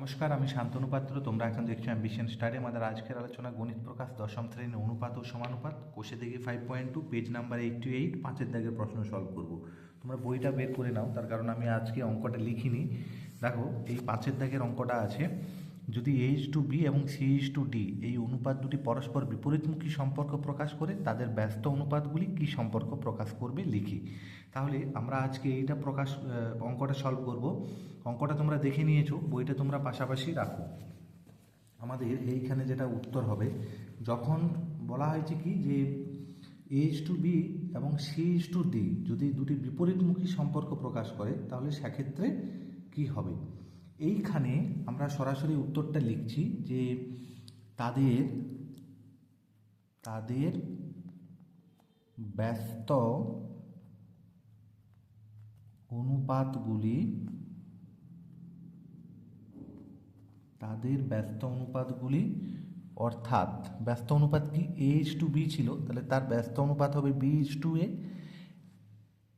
নমস্কার, আমি শান্তনু পাত্র তোমরা এখন দেখছ অ্যাম্বিশন স্টাডি আমাদের আজকের আলোচনা গণিত প্রকাশ দশম শ্রেণির অনুপাত ও সমানুপাত। কোষে দেখি five point two page number eight two eight পাঁচের দাগের প্রশ্ন সলভ করব। তোমরা বইটা বের করে নাও, তার কারণ আমি আজকে অঙ্কটা লিখিনি। দেখো, এই পাঁচের দাগের অঙ্কটা আছে। যদি এইচ টু বি এবং সিএইচ টু ডি এই অনুপাত দুটি পরস্পর বিপরীতমুখী সম্পর্ক প্রকাশ করে, তাদের ব্যস্ত অনুপাতগুলি কী সম্পর্ক প্রকাশ করবে লিখি। তাহলে আমরা আজকে এইটা প্রকাশ অঙ্কটা সলভ করব। অঙ্কটা তোমরা দেখে নিয়েছো, বইটা তোমরা পাশাপাশি রাখো। আমাদের এইখানে যেটা উত্তর হবে, যখন বলা হয়েছে কি যে এইচ টু বি এবং সিএইচ টু ডি যদি দুটি বিপরীতমুখী সম্পর্ক প্রকাশ করে, তাহলে সেক্ষেত্রে কি হবে? এইখানে আমরা সরাসরি উত্তরটা লিখছি যে তাদের তাদের ব্যস্ত অনুপাতগুলি, তাদের ব্যস্ত অনুপাতগুলি, অর্থাৎ ব্যস্ত অনুপাত কি? এইচ টু বি ছিল, তাহলে তার ব্যস্ত অনুপাত হবে বি টু এ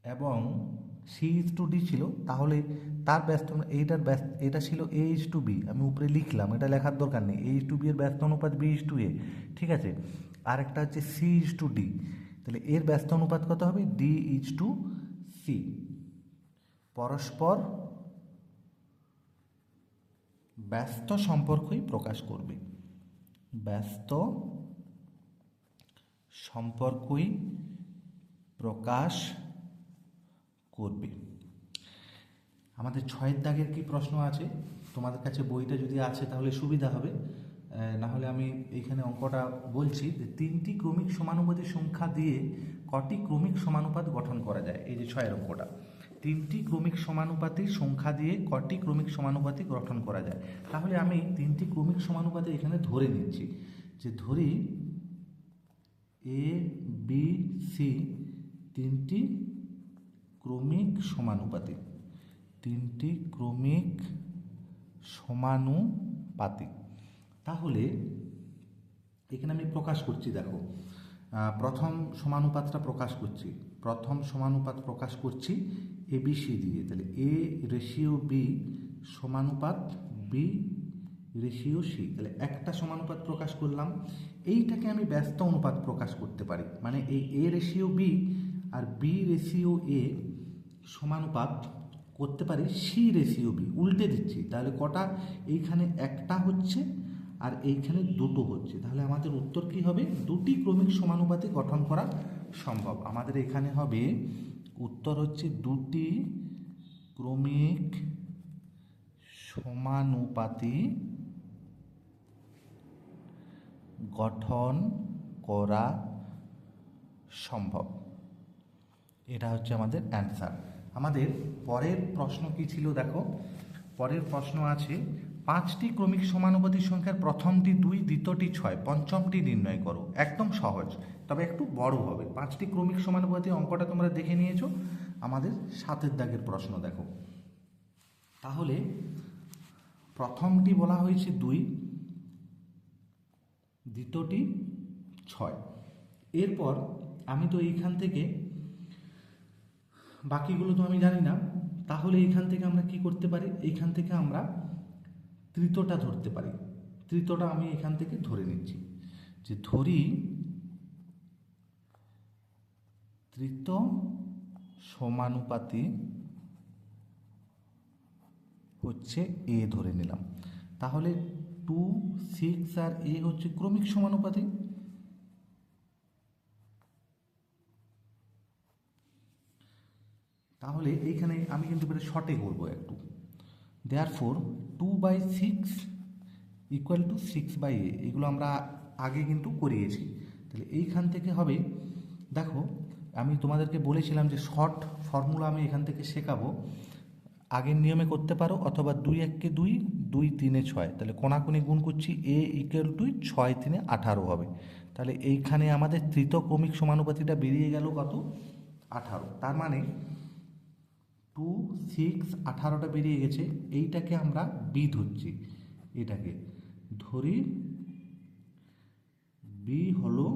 এবং সি ইচ টু ডি ছিল, তাহলে তার ব্যস্ত, এইটার ব্যস্ত, এটা ছিল এ এইচ টু বি আমি উপরে লিখলাম, এটা লেখার দরকার নেই এ এইচ টু বি এর ব্যস্ত অনুপাত বি ইচ টু এ ঠিক আছে? আর একটা হচ্ছে সি ইচ টু ডি তাহলে এর ব্যস্ত অনুপাত কত হবে? ডি ইচ টু সি পরস্পর ব্যস্ত সম্পর্কই প্রকাশ করবে, ব্যস্ত সম্পর্কই প্রকাশ করবে। আমাদের ছয়ের দাগের কি প্রশ্ন আছে? তোমাদের কাছে বইটা যদি আছে তাহলে সুবিধা হবে। না হলে আমি এইখানে অঙ্কটা বলছি যে তিনটি ক্রমিক সমানুপাতি সংখ্যা দিয়ে কটি ক্রমিক সমানুপাত গঠন করা যায়, এই যে ছয়ের অঙ্কটা। তিনটি ক্রমিক সমানুপাতির সংখ্যা দিয়ে কটি ক্রমিক সমানুপাতি গঠন করা যায়। তাহলে আমি তিনটি ক্রমিক সমানুপাতি এখানে ধরে নিচ্ছি যে ধরি এ বি সি তিনটি ক্রমিক সমানুপাতি তিনটি ক্রমিক সমানুপাতিক। তাহলে এখানে আমি প্রকাশ করছি, দেখো। প্রথম সমানুপাতটা প্রকাশ করছি। প্রথম সমানুপাত প্রকাশ করছি এ বি সি দিয়ে। তাহলে এ রেশিও বি সমানুপাত বি রেশিও সি তাহলে একটা সমানুপাত প্রকাশ করলাম। এইটাকে আমি ব্যস্ত অনুপাত প্রকাশ করতে পারি। মানে এই এ রেশিও বি আর বি রেশিও এ সমানুপাত করতে পারি সি রেশিও বি উল্টে দিচ্ছি। তাহলে কটা? এইখানে একটা হচ্ছে আর এইখানে দুটো হচ্ছে। তাহলে আমাদের উত্তর কি হবে? দুটি ক্রমিক সমানুপাতে গঠন করা সম্ভব। আমাদের এখানে হবে, উত্তর হচ্ছে দুটি ক্রমিক সমানুপাতি গঠন করা সম্ভব। এটা হচ্ছে আমাদের অ্যান্সার আমাদের পরের প্রশ্ন কি ছিল দেখো? পরের প্রশ্ন আছে, পাঁচটি ক্রমিক সমানুপাতি সংখ্যার প্রথমটি দুই, দ্বিতীয়টি ছয়, পঞ্চমটি নির্ণয় করো। একদম সহজ, তবে একটু বড় হবে। পাঁচটি ক্রমিক সমানুপাতি অঙ্কটা তোমরা দেখে নিয়েছো। আমাদের সাতের দাগের প্রশ্ন দেখো। তাহলে প্রথমটি বলা হয়েছে দুই, দ্বিতীয়টি ছয়। এরপর আমি তো এইখান থেকে বাকিগুলো তো আমি জানি না। তাহলে এখান থেকে আমরা কি করতে পারি? এইখান থেকে আমরা তৃতীয়টা ধরতে পারি। তৃতীয়টা আমি এখান থেকে ধরে নিচ্ছি। যে ধরি তৃতীয় সমানুপাতি হচ্ছে এ ধরে নিলাম। তাহলে টু সিক্স আর এ হচ্ছে ক্রমিক সমানুপাতি তাহলে এইখানে আমি কিন্তু এটা শর্টে করব একটু। There four two by six equal to six by A এগুলো আমরা আগে কিন্তু করিয়েছি। তাহলে এইখান থেকে হবে, দেখো, আমি তোমাদেরকে বলেছিলাম যে শর্ট ফর্মুলা আমি এখান থেকে শেখাবো। আগের নিয়মে করতে পারো, অথবা দুই এককে দুই দুই তিনে ছয়। তাহলে কোনাকুনি গুণ করছি এ ইকুয়াল টু ছয় তিনে আঠারো হবে। তাহলে এইখানে আমাদের তৃতীয় ক্রমিক সমানুপাতিটা বেরিয়ে গেল কত? আঠারো। তার মানে টু সিক্স আঠারোটা বেরিয়ে গেছে, এইটাকে আমরা বি ধরছি, এটাকে। ধরি বি হলো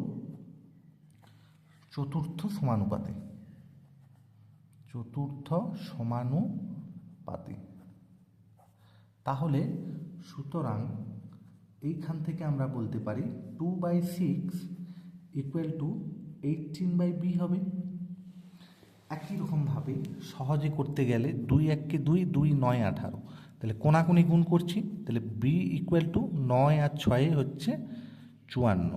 চতুর্থ সমানুপাতে। চতুর্থ সমানুপাতে। তাহলে সুতরাং এইখান থেকে আমরা বলতে পারি two by six equal to eighteen by B হবে। একই রকমভাবে সহজে করতে গেলে দুই এককে দুই দুই নয় আঠারো। তাহলে কোনাকুনি গুণ করছি, তাহলে বি ইকুয়াল টু নয় আর ছয়ে হচ্ছে চুয়ান্ন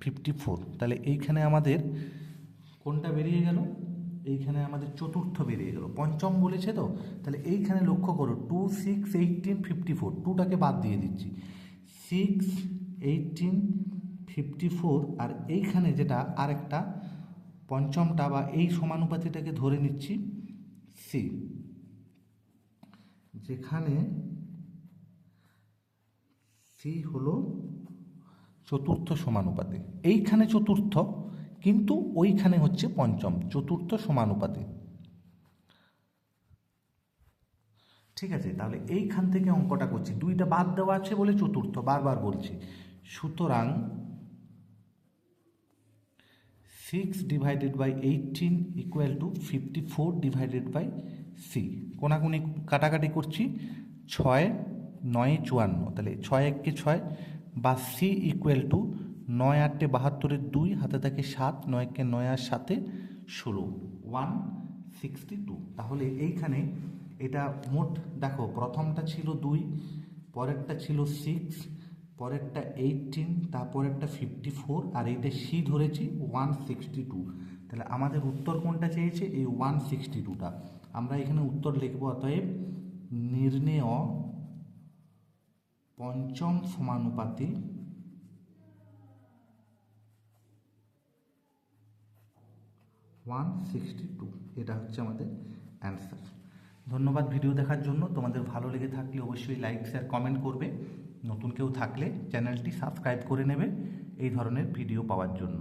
ফিফটি ফোর তাহলে এইখানে আমাদের কোনটা বেরিয়ে গেল? এইখানে আমাদের চতুর্থ বেরিয়ে গেল। পঞ্চম বলেছে তো? তাহলে এইখানে লক্ষ্য করো two six eighteen fifty four টুটাকে বাদ দিয়ে দিচ্ছি। সিক্স এইটিন ফিফটি ফোর আর এইখানে যেটা আরেকটা পঞ্চমটা বা এই সমানুপাতিটাকে ধরে নিচ্ছি, সি। যেখানে সি হলো চতুর্থ সমানুপাতে। এইখানে চতুর্থ, কিন্তু ওইখানে হচ্ছে পঞ্চম, চতুর্থ সমানুপাতে। ঠিক আছে, তাহলে এইখান থেকে অঙ্কটা করছি। দুইটা বাদ দেওয়া আছে বলে চতুর্থ, বারবার বলছি। সুতরাং six divided by eighteen equal to fifty four divided by C কোনাকুনি কাটাকাটি করছি। ছয়, নয়, চুয়ান্ন। তাহলে ছয় এককে ছয় বা সি ইকুয়াল টু নয় আটটে বাহাত্তরের দুই, হাতে থাকে সাত, নয় নয়কে নয় আর সাথে ষোলো। ওয়ান সিক্সটি টু তাহলে এইখানে এটা মোট, দেখো, প্রথমটা ছিল দুই, পরেরটা ছিল সিক্স পরেরটা এইটিন তারপরেরটা ফিফটি ফোর আর এইটা সি ধরেছি ওয়ান সিক্সটি টু তাহলে আমাদের উত্তর কোনটা চেয়েছে? এই ওয়ান সিক্সটি টুটা আমরা এখানে উত্তর লিখব, অতএব নির্ণেয় পঞ্চম সমানুপাতি ওয়ান সিক্সটি টু এটা হচ্ছে আমাদের অ্যান্সার ধন্যবাদ ভিডিও দেখার জন্য। তোমাদের ভালো লেগে থাকলে অবশ্যই লাইক শেয়ার কমেন্ট করবে। নতুন কেউ থাকলে চ্যানেলটি সাবস্ক্রাইব করে নেবে এই ধরনের ভিডিও পাওয়ার জন্য।